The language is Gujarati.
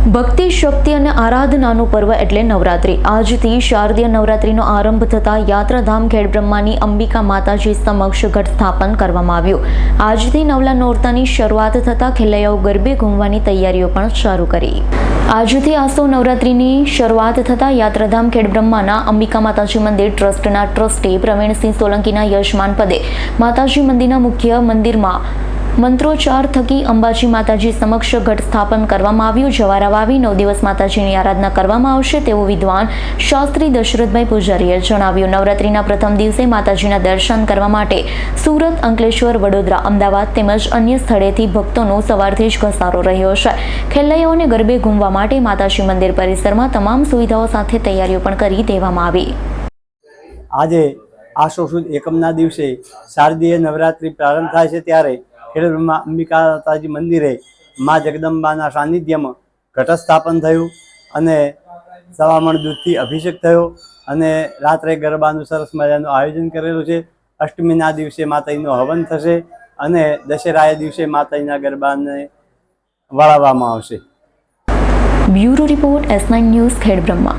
ભક્તિ, શક્તિ અને આરાધનાનું પર્વ એટલે નવરાત્રિ. આજથી શારદીય નવરાત્રિનો આરંભ થતાં યાત્રાધામ ખેડબ્રહ્માની અંબિકા માતાજી સમક્ષ ઘટ સ્થાપન કરવામાં આવ્યું. આજથી નવલા નોરતાની શરૂઆત થતાં ખેલૈયાઓ ગરબે ઘૂમવાની તૈયારીઓ પણ શરૂ કરી. આજથી આસો નવરાત્રિની શરૂઆત થતાં યાત્રાધામ ખેડબ્રહ્માના અંબિકા માતાજી મંદિર ટ્રસ્ટના ટ્રસ્ટી પ્રવીણસિંહ સોલંકીના યજમાન પદે માતાજી મંદિરના મુખ્ય મંદિરમાં મંત્રોચ્ચાર થકી અંબાજી માતાજી સમક્ષ ઘટ સ્થાપન કરવામાં આવ્યું. જવારા વાવી નવ દિવસ માતાજીની આરાધના કરવામાં આવશે તેવું વિદ્વાન શાસ્ત્રી દશરથભાઈ પૂજારીએ જણાવ્યું. નવરાત્રિના પ્રથમ દિવસે માતાજીના દર્શન કરવા માટે સુરત, અંકલેશ્વર, વડોદરા, અમદાવાદ તેમજ અન્ય સ્થળેથી ભક્તોનો સવારથી જ ઘસારો રહ્યો છે. ખેલૈયાઓને ગરબે ઘૂમવા માટે માતાજી મંદિર પરિસરમાં તમામ સુવિધાઓ સાથે તૈયારીઓ પણ કરી દેવામાં આવી. આજે આસો સુદ એકમના દિવસે શારદીય નવરાત્રિ પ્રારંભ થાય છે ત્યારે ખેડબ્રહ્મા અંબિકા માતાજી મંદિરે મા જગદંબાના સાનિધ્યમાં ઘટસ્થાપન થયું અને સવામણ દૂધથી અભિષેક થયો અને રાત્રે ગરબાનું સરસ મજાનું આયોજન કરેલું છે. અષ્ટમીના દિવસે માતાજીનો હવન થશે અને દશેરાએ દિવસે માતાજીના ગરબાને વળાવવામાં આવશે. Bureau report S nine news Khedbrahma.